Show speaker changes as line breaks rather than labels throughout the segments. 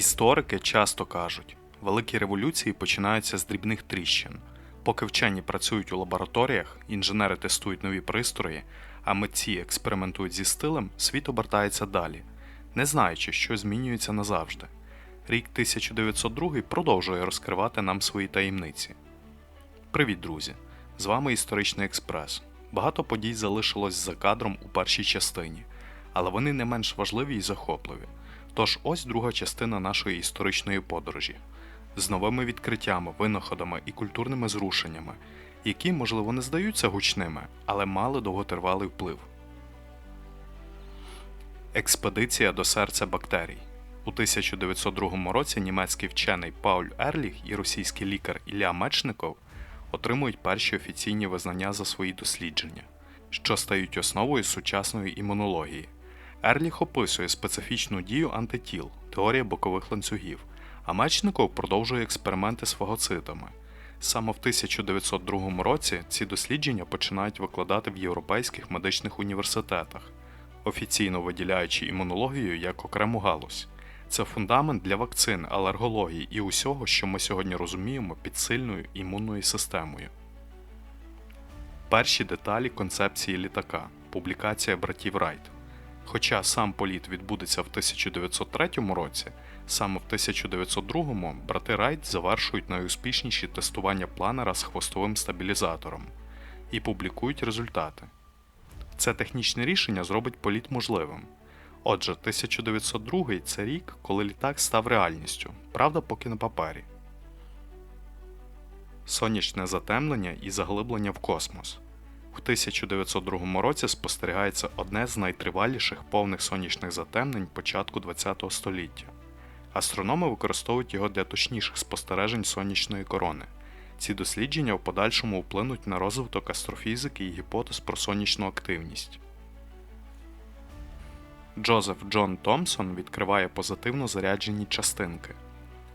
Історики часто кажуть, великі революції починаються з дрібних тріщин. Поки вчені працюють у лабораторіях, інженери тестують нові пристрої, а митці експериментують зі стилем, світ обертається далі, не знаючи, що змінюється назавжди. Рік 1902 продовжує розкривати нам свої таємниці. Привіт, друзі! З вами Історичний Експрес. Багато подій залишилось за кадром у першій частині, але вони не менш важливі і захопливі. Тож ось друга частина нашої історичної подорожі з новими відкриттями, винаходами і культурними зрушеннями, які, можливо, не здаються гучними, але мали довготривалий вплив. Експедиція до серця бактерій. У 1902 році німецький вчений Пауль Ерліх і російський лікар Ілля Мечников отримують перші офіційні визнання за свої дослідження, що стають основою сучасної імунології. Ерліх описує специфічну дію антитіл, теорія бокових ланцюгів, а Мечников продовжує експерименти з фагоцитами. Саме в 1902 році ці дослідження починають викладати в європейських медичних університетах, офіційно виділяючи імунологію як окрему галузь. Це фундамент для вакцин, алергології і усього, що ми сьогодні розуміємо під сильною імунною системою. Перші деталі концепції літака. Публікація братів Райт. Хоча сам політ відбудеться в 1903 році, саме в 1902 брати Райт завершують найуспішніші тестування планера з хвостовим стабілізатором і публікують результати. Це технічне рішення зробить політ можливим. Отже, 1902 це рік, коли літак став реальністю, правда, поки на папері. Сонячне затемнення і заглиблення в космос. У 1902 році спостерігається одне з найтриваліших повних сонячних затемнень початку ХХ століття. Астрономи використовують його для точніших спостережень сонячної корони. Ці дослідження в подальшому вплинуть на розвиток астрофізики і гіпотез про сонячну активність. Джозеф Джон Томпсон відкриває позитивно заряджені частинки.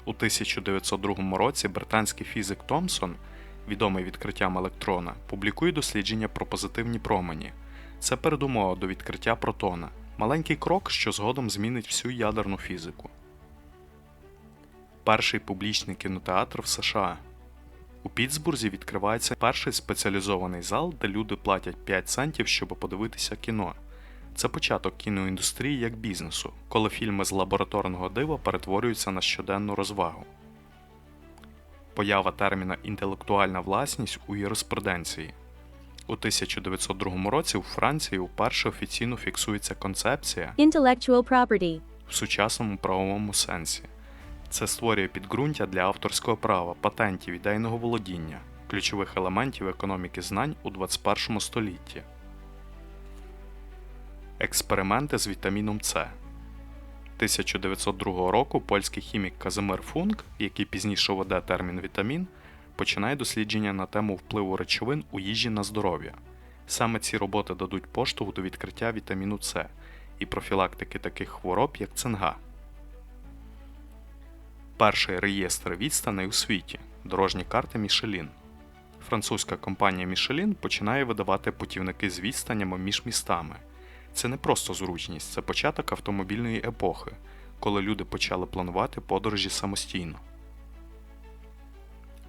У 1902 році британський фізик Томпсон, відомий відкриттям електрона, публікує дослідження про позитивні промені. Це передумова до відкриття протона, маленький крок, що згодом змінить всю ядерну фізику. Перший публічний кінотеатр в США. У Пітсбурзі відкривається перший спеціалізований зал, де люди платять 5 центів, щоб подивитися кіно. Це початок кіноіндустрії як бізнесу, коли фільми з лабораторного дива перетворюються на щоденну розвагу. Поява терміна інтелектуальна власність у юриспруденції. У 1902 році у Франції вперше офіційно фіксується концепція
Intellectual property.
в сучасному правовому сенсі. Це створює підґрунтя для авторського права, патентів, ідейного володіння, ключових елементів економіки знань у 21 столітті. Експерименти з вітаміном С. 1902 року польський хімік Казимир Функ, який пізніше веде термін вітамін, починає дослідження на тему впливу речовин у їжі на здоров'я. Саме ці роботи дадуть поштовх до відкриття вітаміну С і профілактики таких хвороб, як цинга. Перший реєстр відстаней у світі дорожні карти Мішелін. Французька компанія Мішелін починає видавати путівники з відстанями між містами. Це не просто зручність, це початок автомобільної епохи, коли люди почали планувати подорожі самостійно.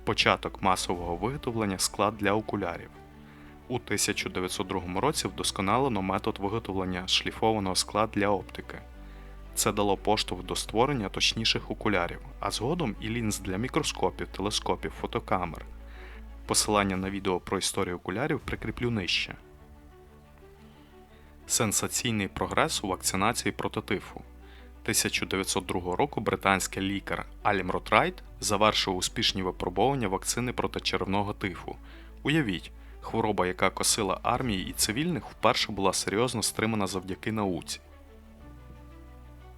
Початок масового виготовлення склад для окулярів. У 1902 році вдосконалено метод виготовлення шліфованого скла для оптики. Це дало поштовх до створення точніших окулярів, а згодом і лінз для мікроскопів, телескопів, фотокамер. Посилання на відео про історію окулярів прикріплю нижче. Сенсаційний прогрес у вакцинації проти тифу. 1902 року британський лікар Алім Ротрайт завершив успішні випробування вакцини проти червного тифу. Уявіть, хвороба, яка косила армії і цивільних, вперше була серйозно стримана завдяки науці.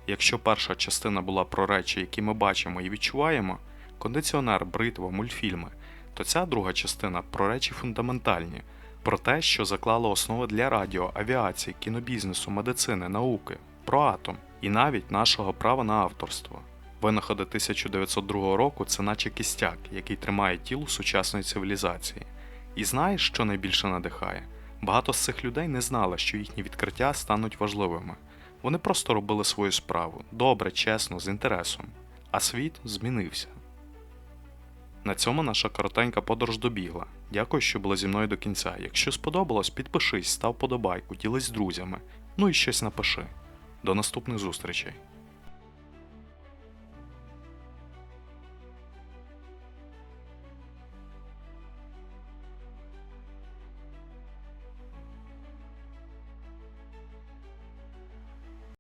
Якщо перша частина була про речі, які ми бачимо і відчуваємо кондиціонер, бритва, мультфільми, то ця друга частина про речі фундаментальні, про те, що заклало основи для радіо, авіації, кінобізнесу, медицини, науки, про атом і навіть нашого права на авторство. Винаходи 1902 року це наче кістяк, який тримає тіло сучасної цивілізації. І знаєш, що найбільше надихає? Багато з цих людей не знали, що їхні відкриття стануть важливими. Вони просто робили свою справу добре, чесно, з інтересом. а світ змінився. На цьому наша коротенька подорож добігла. Дякую, що були зі мною до кінця. Якщо сподобалось, підпишись, став подобайку, ділись з друзями. Ну і щось напиши. До наступних зустрічей.